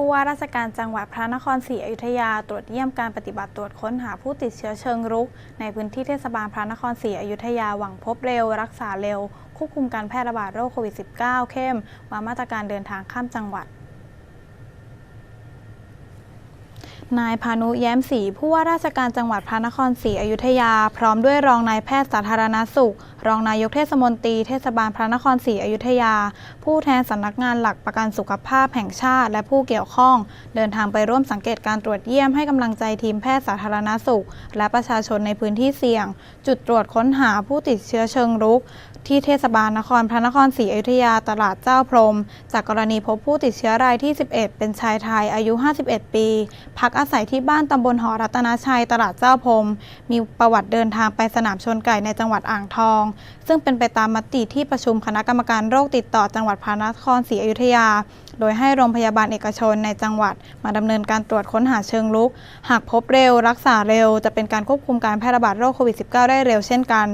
ผู้ว่าราชการจังหวัดพระนครศรีอยุธยา ตรวจเยี่ยมการปฏิบัติตรวจค้นหาผู้ติดเชื้อเชิงรุก ในพื้นที่เทศบาลพระนครศรีอยุธยาหวังพบเร็ว รักษาเร็ว ควบคุมการแพร่ระบาดโรคโควิด -19 เข้มวางมาตรการเดินทางข้ามจังหวัด นายพานุแย้มศรีผู้ว่าราชการจังหวัดพระนครศรีอยุธยา พร้อมด้วยรองนายแพทย์สาธารณสุข รองนายกเทศมนตรีเทศบาลพระนครศรีอยุธยา ผู้แทนสำนักงานหลักประกันสุขภาพแห่งชาติ และผู้เกี่ยวข้อง เดินทางไปร่วมสังเกตการตรวจเยี่ยมให้กำลังใจทีมแพทย์สาธารณสุข และประชาชนในพื้นที่เสี่ยง จุดตรวจค้นหาผู้ติดเชื้อเชิงรุกที่เทศบาลนครพระนครศรีอยุธยาตลาดเจ้าพรม จากกรณีพบผู้ติดเชื้อรายที่ 11 เป็นชายไทยอายุ 51 ปี พักอาศัยที่บ้านตำบลหอรัตนาชัยตลาดเจ้าพรมมีประวัติเดินทางไปสนามชนไก่ในจังหวัดอ่างทอง ซึ่งเป็นไปตามมติที่ประชุมคณะกรรมการโรคติดต่อจังหวัดพระนครศรีอยุธยา โดยให้โรงพยาบาลเอกชนในจังหวัด มาดำเนินการตรวจค้นหาเชิงลุก หากพบเร็ว รักษาเร็ว จะเป็นการควบคุมการแพร่ระบาดโรคโควิด -19 ได้เร็วเช่นกัน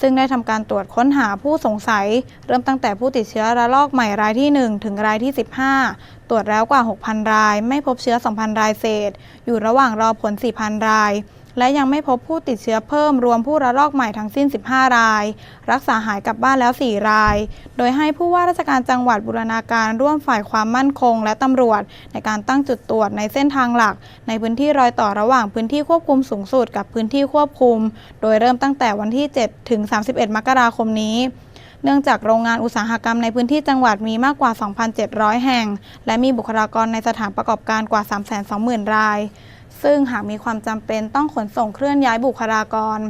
ซึ่งได้ทำการตรวจค้นหาผู้สงสัย เริ่มตั้งแต่ผู้ติดเชื้อระลอกใหม่รายที่ 1 ถึงรายที่ 15 ตรวจแล้วกว่า 6,000 ราย ไม่พบเชื้อ 2,000 รายเศษ อยู่ระหว่างรอผล 4,000 ราย และยังไม่พบผู้ติดเชื้อเพิ่มรวมผู้ระลอกใหม่ทั้งสิ้น 15 ราย รักษาหายกลับบ้านแล้ว 4 ราย โดยให้ผู้ว่าราชการจังหวัดบูรณาการร่วมฝ่ายความมั่นคง และตำรวจ ในการตั้งจุดตรวจในเส้นทางหลัก ในพื้นที่รอยต่อระหว่างพื้นที่ควบคุมสูงสุดกับพื้นที่ควบคุม โดยเริ่มตั้งแต่วันที่ 7 ถึง 31 มกราคมนี้ เนื่องจากโรงงานอุตสาหกรรมในพื้นที่จังหวัดมีมากกว่า 2,700 แห่ง และมีบุคลากรในสถานประกอบการกว่า 320,000 ราย ซึ่งหากมีความจำเป็นต้องขนส่งเคลื่อนย้ายบุคลากร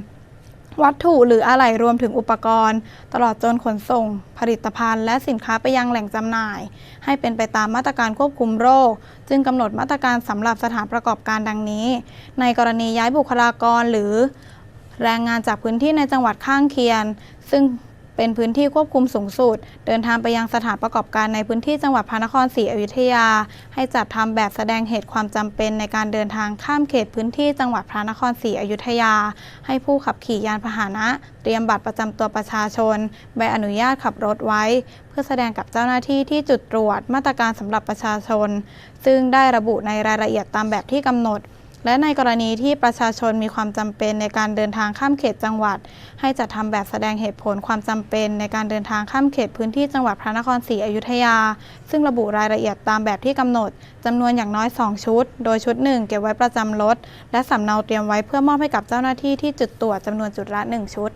วัตถุหรืออะไหล่รวมถึงอุปกรณ์ ตลอดจนขนส่ง ผลิตภัณฑ์ และสินค้าไปยังแหล่งจำหน่าย ให้เป็นไปตามมาตรการควบคุมโรค จึงกำหนดมาตรการสำหรับสถานประกอบการดังนี้ ในกรณีย้ายบุคลากรหรือแรงงานจากพื้นที่ในจังหวัดข้างเคียง ซึ่ง เป็นพื้นที่ควบคุมสูงสุด เดินทางไปยังสถานประกอบการในพื้นที่จังหวัดพระนครศรีอยุธยา ให้จัดทำแบบแสดงเหตุความจำเป็นในการเดินทางข้ามเขตพื้นที่จังหวัดพระนครศรีอยุธยา ให้ผู้ขับขี่ยานพาหนะเตรียมบัตรประจำตัวประชาชนใบอนุญาตขับรถไว้ เพื่อแสดงกับเจ้าหน้าที่ที่จุดตรวจมาตรการสำหรับประชาชน ซึ่งได้ระบุในรายละเอียดตามแบบที่กำหนด และในกรณีที่ประชาชนมีความจำเป็นในการเดินทางข้ามเขตจังหวัด ให้จัดทำแบบแสดงเหตุผลความจำเป็นในการเดินทางข้ามเขตพื้นที่จังหวัดพระนครศรีอยุธยา ซึ่งระบุรายละเอียดตามแบบที่กำหนดจำนวนอย่างน้อย 2 ชุด โดยชุดหนึ่งเก็บไว้ประจำรถ และสำเนาเตรียมไว้เพื่อมอบให้กับเจ้าหน้าที่ที่จุดตรวจจำนวนจุดละ 1 ชุด